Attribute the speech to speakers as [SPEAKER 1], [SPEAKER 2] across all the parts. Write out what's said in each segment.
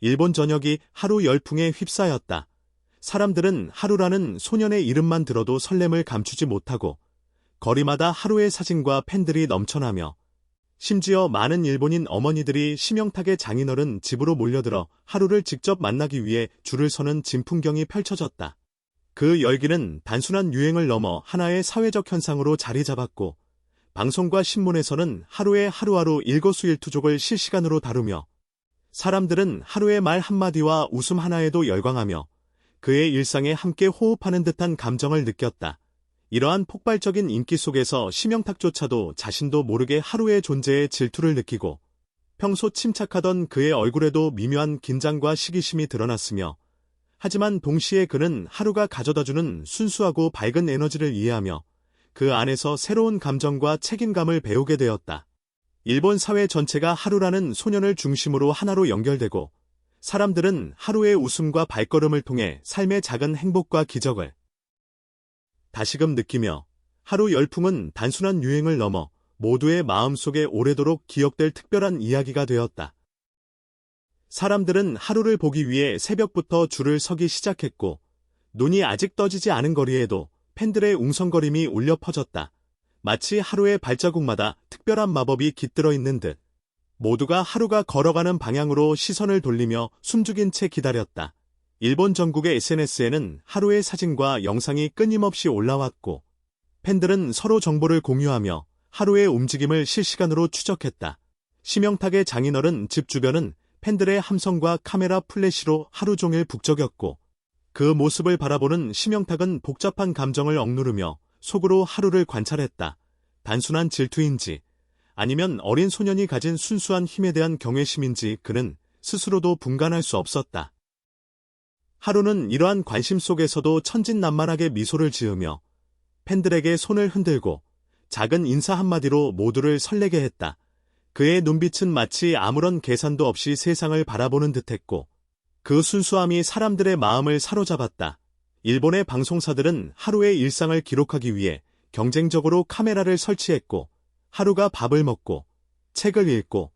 [SPEAKER 1] 일본 전역이 하루 열풍에 휩싸였다. 사람들은 하루라는 소년의 이름만 들어도 설렘을 감추지 못하고 거리마다 하루의 사진과 팬들이 넘쳐나며 심지어 많은 일본인 어머니들이 심영탁의 장인어른 집으로 몰려들어 하루를 직접 만나기 위해 줄을 서는 진풍경이 펼쳐졌다. 그 열기는 단순한 유행을 넘어 하나의 사회적 현상으로 자리 잡았고 방송과 신문에서는 하루의 하루하루 일거수일투족을 실시간으로 다루며 사람들은 하루의 말 한마디와 웃음 하나에도 열광하며 그의 일상에 함께 호흡하는 듯한 감정을 느꼈다. 이러한 폭발적인 인기 속에서 심영탁조차도 자신도 모르게 하루의 존재에 질투를 느끼고 평소 침착하던 그의 얼굴에도 미묘한 긴장과 시기심이 드러났으며 하지만 동시에 그는 하루가 가져다주는 순수하고 밝은 에너지를 이해하며 그 안에서 새로운 감정과 책임감을 배우게 되었다. 일본 사회 전체가 하루라는 소년을 중심으로 하나로 연결되고 사람들은 하루의 웃음과 발걸음을 통해 삶의 작은 행복과 기적을 다시금 느끼며 하루 열풍은 단순한 유행을 넘어 모두의 마음속에 오래도록 기억될 특별한 이야기가 되었다. 사람들은 하루를 보기 위해 새벽부터 줄을 서기 시작했고 눈이 아직 떠지지 않은 거리에도 팬들의 웅성거림이 울려 퍼졌다. 마치 하루의 발자국마다 특별한 마법이 깃들어 있는 듯 모두가 하루가 걸어가는 방향으로 시선을 돌리며 숨죽인 채 기다렸다. 일본 전국의 SNS에는 하루의 사진과 영상이 끊임없이 올라왔고 팬들은 서로 정보를 공유하며 하루의 움직임을 실시간으로 추적했다. 심영탁의 장인어른 집 주변은 팬들의 함성과 카메라 플래시로 하루 종일 북적였고 그 모습을 바라보는 심영탁은 복잡한 감정을 억누르며 속으로 하루를 관찰했다. 단순한 질투인지 아니면 어린 소년이 가진 순수한 힘에 대한 경외심인지 그는 스스로도 분간할 수 없었다. 하루는 이러한 관심 속에서도 천진난만하게 미소를 지으며 팬들에게 손을 흔들고 작은 인사 한마디로 모두를 설레게 했다. 그의 눈빛은 마치 아무런 계산도 없이 세상을 바라보는 듯했고 그 순수함이 사람들의 마음을 사로잡았다. 일본의 방송사들은 하루의 일상을 기록하기 위해 경쟁적으로 카메라를 설치했고 하루가 밥을 먹고 책을 읽고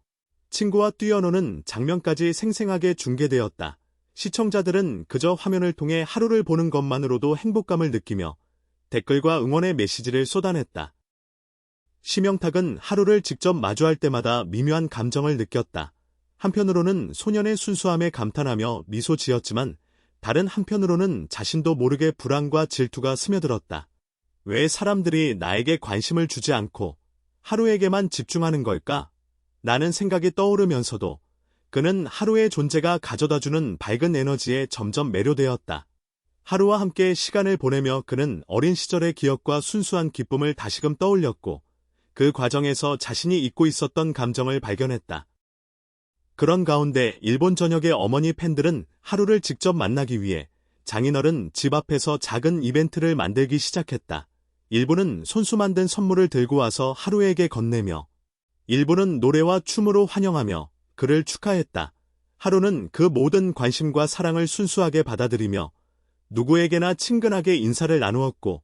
[SPEAKER 1] 친구와 뛰어노는 장면까지 생생하게 중계되었다. 시청자들은 그저 화면을 통해 하루를 보는 것만으로도 행복감을 느끼며 댓글과 응원의 메시지를 쏟아냈다. 심영탁은 하루를 직접 마주할 때마다 미묘한 감정을 느꼈다. 한편으로는 소년의 순수함에 감탄하며 미소 지었지만 다른 한편으로는 자신도 모르게 불안과 질투가 스며들었다. 왜 사람들이 나에게 관심을 주지 않고 하루에게만 집중하는 걸까? 나는 생각이 떠오르면서도 그는 하루의 존재가 가져다주는 밝은 에너지에 점점 매료되었다. 하루와 함께 시간을 보내며 그는 어린 시절의 기억과 순수한 기쁨을 다시금 떠올렸고 그 과정에서 자신이 잊고 있었던 감정을 발견했다. 그런 가운데 일본 전역의 어머니 팬들은 하루를 직접 만나기 위해 장인어른 집 앞에서 작은 이벤트를 만들기 시작했다. 일부는 손수 만든 선물을 들고 와서 하루에게 건네며 일부는 노래와 춤으로 환영하며 그를 축하했다. 하루는 그 모든 관심과 사랑을 순수하게 받아들이며 누구에게나 친근하게 인사를 나누었고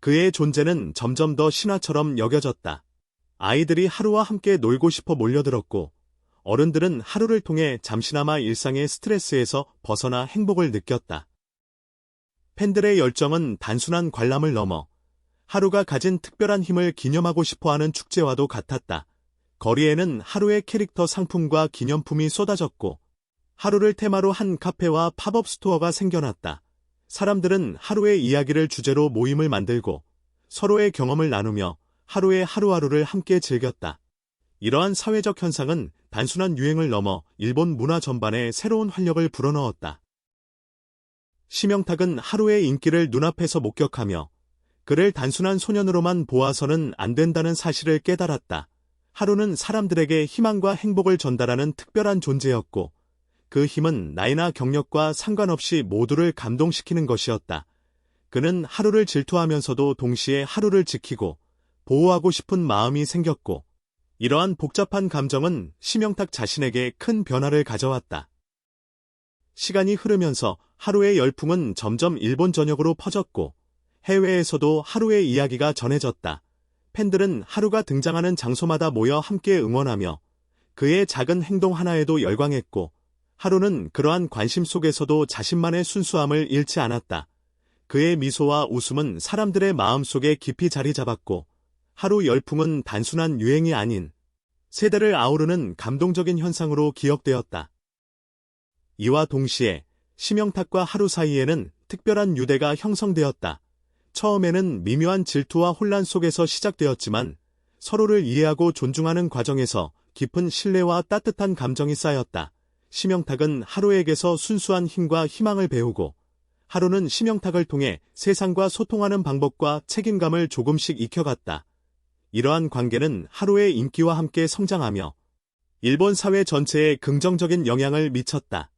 [SPEAKER 1] 그의 존재는 점점 더 신화처럼 여겨졌다. 아이들이 하루와 함께 놀고 싶어 몰려들었고 어른들은 하루를 통해 잠시나마 일상의 스트레스에서 벗어나 행복을 느꼈다. 팬들의 열정은 단순한 관람을 넘어 하루가 가진 특별한 힘을 기념하고 싶어 하는 축제와도 같았다. 거리에는 하루의 캐릭터 상품과 기념품이 쏟아졌고 하루를 테마로 한 카페와 팝업 스토어가 생겨났다. 사람들은 하루의 이야기를 주제로 모임을 만들고 서로의 경험을 나누며 하루의 하루하루를 함께 즐겼다. 이러한 사회적 현상은 단순한 유행을 넘어 일본 문화 전반에 새로운 활력을 불어넣었다. 심영탁은 하루의 인기를 눈앞에서 목격하며 그를 단순한 소년으로만 보아서는 안 된다는 사실을 깨달았다. 하루는 사람들에게 희망과 행복을 전달하는 특별한 존재였고 그 힘은 나이나 경력과 상관없이 모두를 감동시키는 것이었다. 그는 하루를 질투하면서도 동시에 하루를 지키고 보호하고 싶은 마음이 생겼고 이러한 복잡한 감정은 심영탁 자신에게 큰 변화를 가져왔다. 시간이 흐르면서 하루의 열풍은 점점 일본 전역으로 퍼졌고 해외에서도 하루의 이야기가 전해졌다. 팬들은 하루가 등장하는 장소마다 모여 함께 응원하며 그의 작은 행동 하나에도 열광했고 하루는 그러한 관심 속에서도 자신만의 순수함을 잃지 않았다. 그의 미소와 웃음은 사람들의 마음속에 깊이 자리 잡았고, 하루 열풍은 단순한 유행이 아닌 세대를 아우르는 감동적인 현상으로 기억되었다. 이와 동시에 심영탁과 하루 사이에는 특별한 유대가 형성되었다. 처음에는 미묘한 질투와 혼란 속에서 시작되었지만 서로를 이해하고 존중하는 과정에서 깊은 신뢰와 따뜻한 감정이 쌓였다. 심영탁은 하루에게서 순수한 힘과 희망을 배우고 하루는 심영탁을 통해 세상과 소통하는 방법과 책임감을 조금씩 익혀갔다. 이러한 관계는 하루의 인기와 함께 성장하며 일본 사회 전체에 긍정적인 영향을 미쳤다.